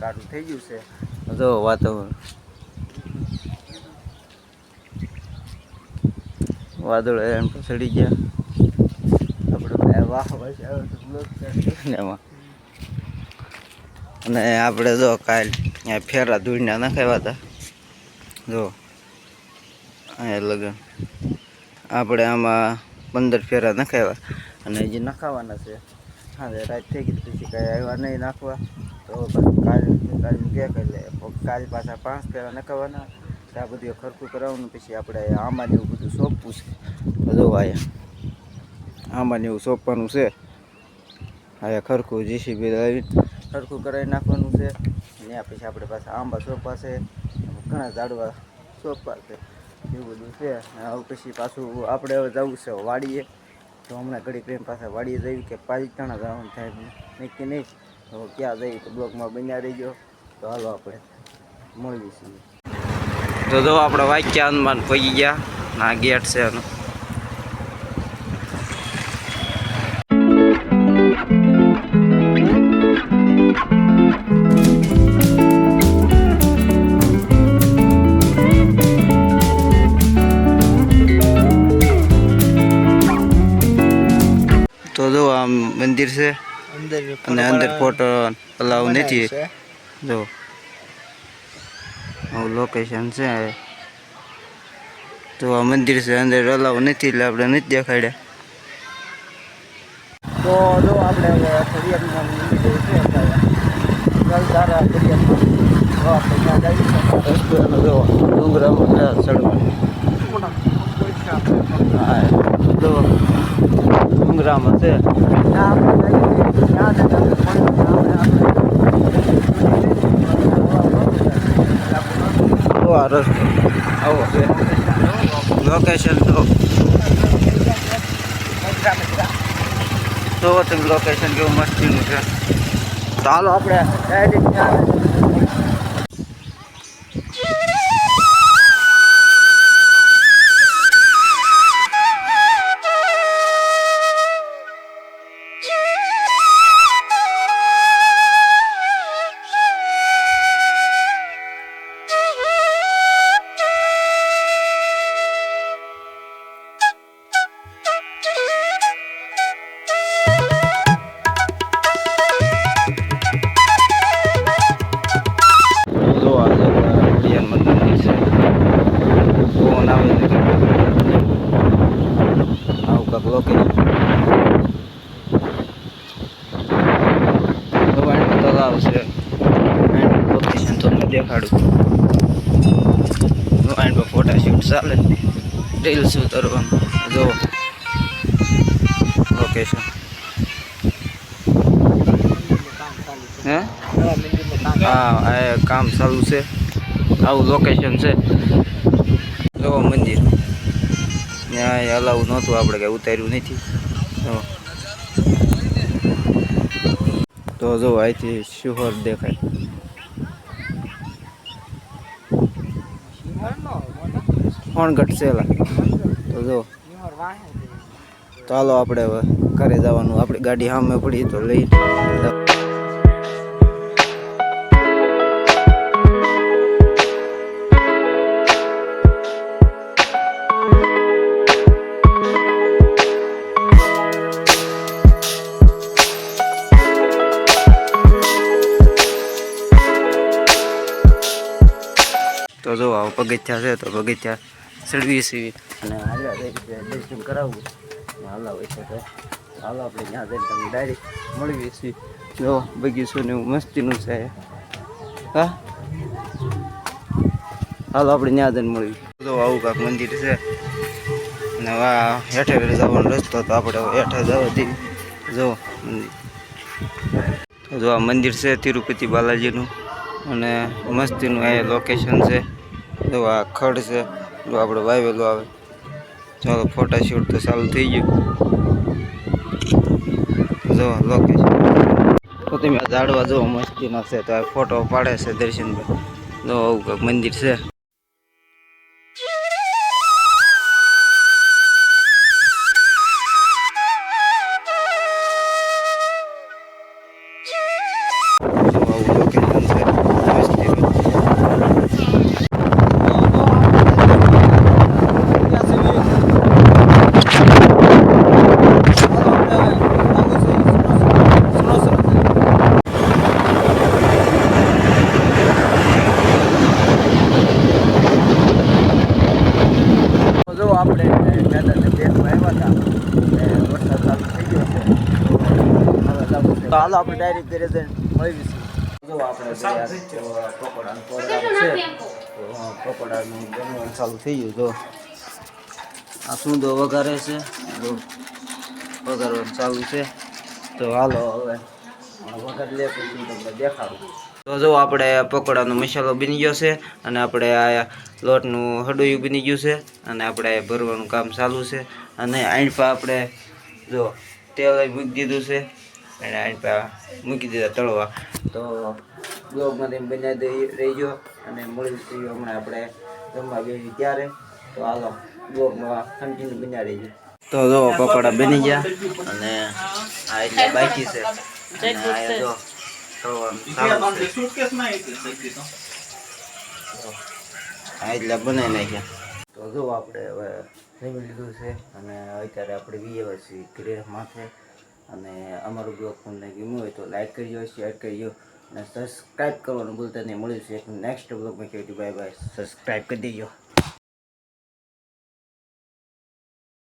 કાઢું. થઈ ગયું છે. જો વાતાવરણ વાદળ એમ તો ચડી ગયા આપણે વાહ એમાં. અને આપણે જો કાલ અહીંયા ફેરા ધૂળના નખાવ્યા હતા. જો અહીંયા લગન. આપણે આમાં પંદર ફેરા નખાવ્યા અને હજી નખાવાના છે. હા રાત થઈ ગઈ પછી કાંઈ આવ્યા નહીં નાખવા. તો કાલ કાલ ક્યાં કરી લે કાલ પાછા પાંચ પહેલાં નખાવાના. તો આ બધું ખરખું કરાવવાનું, પછી આપણે આમાં જેવું બધું સોંપવું છે. તો આયા આમાં ને એવું સોંપવાનું છે. આયા ખરખું જીસીબી લાવી ખરખું કરાવી નાખવાનું છે. આ પછી આપણે પાછા આંબા સોંપા છે ઘણા ઝાડવા સોંપાશે. એવું બધું છે. હવે પછી પાછું આપણે હવે જવું છે વાડીએ. તો હમણાં ઘડી પ્રેમ પાસે વાડી જઈ કે પાલિતાણા જવાનું થાય નક્કી નહીં તો ક્યાં જઈએ? તો બ્લોકમાં બન્યા રહી ગયો તો હાલો આપણે મળીએ તો જો આપણે વાક્ય હનુમાન પગી ગયા. ના ગેટ છે એનો. મંદિર છે અંદર અને અંદર ફોટો અલાવ નથી જો આવું લોકેશન છે તો આ મંદિર છે અંદર અલાવ નથી એટલે આપણે નથી દેખાડ્યા તો જો આપણે હવે ફરિયાદમાં મંદિર છે જલધારા ફરિયાદમાં જો આપણે ત્યાં જઈએ રસ્તો એનો જો ડુંગરામાં છે આ રસ્તો આવો લોકેશન તો તો તમે લોકેશન કેવું મસ્તીનું છે. ચાલો આપણે ડાયરેક્ટ ત્યાં આવું તો લોકેશન દવાણ તલાવ છે લોકેશન તો મેં દેખાડું. દવાણ પર ફોટા શૂટ ચાલે. રીલ્સ ઉતરવાનું જો લોકેશન હે? હા કામ ચાલુ છે. આવું લોકેશન છે. જો મંદિર. ત્યાં અલાવ નહોતું, આપણે કાંઈ ઉતાર્યું નથી. તો જો, અહીંથી શિહોર દેખાય. ફોનગઢ છેલા તો જો. ચાલો આપણે હવે ઘરે જવાનું. આપણી ગાડી સામે પડી તો લઈ. તો જો આવો પગથિયા છે તો પગથિયા ચડવી સીવી અને છે દર્શન કરાવવું અને હાલા હોય છે તો હાલો આપણે ત્યાં જઈને તમને ડાયરેક્ટ મળવી છીએ. જો બગીચું ને એવું મસ્તીનું છે. હા? હાલો આપણે ત્યાં જઈને મળવી જો આવું કાંક મંદિર છે. અને આ હેઠે જવાનો રસ્તો તો આપણે હેઠે જવાથી જો મંદિર. જો આ મંદિર છે તિરુપતિ બાલાજીનું. અને મસ્તીનું અહીંયા લોકેશન છે. જો આ ખડ છે, જો આપણે વાવેલું આવે. ચાલો ફોટાશૂટ તો ચાલુ થઈ ગયું. જો લોકેશન તો તમે આ ઝાડવા જો મસ્તીના છે, તો ફોટો પાડે છે દર્શનભાઈ. જો, આવું મંદિર છે. આપણે દાદાને બેસવા આવ્યા હતા અને વરસાદ ચાલુ થઈ ગયો છે. તો હાલો આપણે ડાયરેક્ટ જઈને મળીશું. જો આપણે પકોડાનું બનવાનું ચાલુ થઈ ગયું. જો આ સુંદો વઘારે છે. જો વઘારવાનું ચાલુ છે. તો હાલો હવે વઘાર લે પછી તમને દેખાડું. તો જો આપણે પકોડાનો મસાલો બની ગયો છે અને આપણે આ લોટનું હડોયું બની ગયું છે અને આપણે ભરવાનું કામ ચાલુ છે. અને આઈપા આપણે જો તેલ મૂકી દીધું છે. અને આઈપા મૂકી દીધા તળવા. તો બ્લોગમાં તેમ બનાવી દઈ રહી ગયો અને મળીશું હમણાં આપણે જમવા બેસી ત્યારે. તો હાલો, બ્લોગમાં કન્ટિન્યુ બનાવી રહી ગયો તો જો પકોડા બની ગયા અને આ એટલે બાકી છે. અને આ જો એટલે બનાવી નાખ્યા. તો જો આપણે હવે જમી લીધું છે અને અત્યારે આપણે વીએ છીએ ઘરે છે અને અમારું બ્લોગ તમને ગમ્યું હોય તો લાઈક કરજો શેર કરજો અને સબસ્ક્રાઈબ કરવાનું ભૂલતા નહીં. મળ્યું છે નેક્સ્ટ બ્લોગમાં કહેતું બાય બાય સબસ્ક્રાઈબ કરી દેજો.